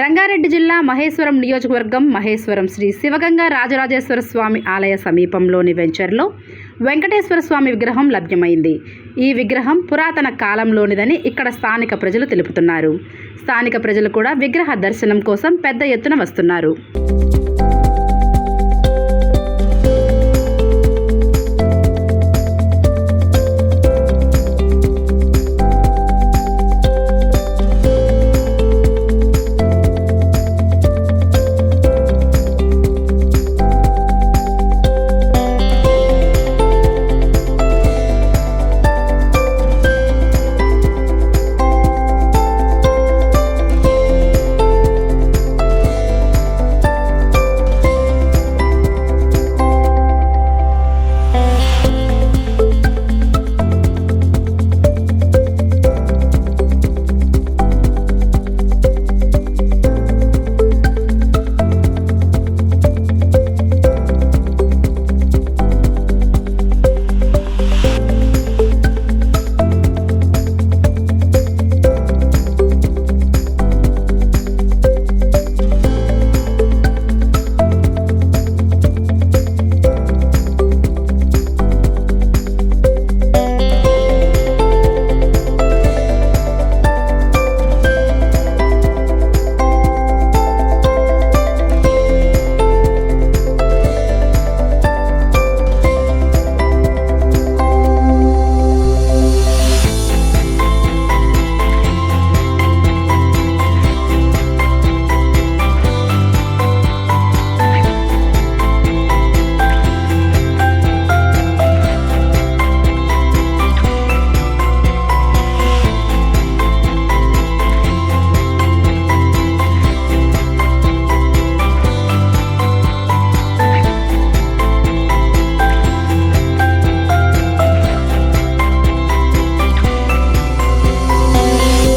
రంగారెడ్డి జిల్లా మహేశ్వరం నియోజకవర్గం మహేశ్వరం శ్రీ శివగంగా రాజరాజేశ్వర స్వామి ఆలయ సమీపంలోని వెంచర్లో వెంకటేశ్వర స్వామి విగ్రహం లభ్యమైంది. ఈ విగ్రహం పురాతన కాలంలోనిదని ఇక్కడ స్థానిక ప్రజలు తెలుపుతున్నారు. స్థానిక ప్రజలు కూడా విగ్రహ దర్శనం కోసం పెద్ద ఎత్తున వస్తున్నారు.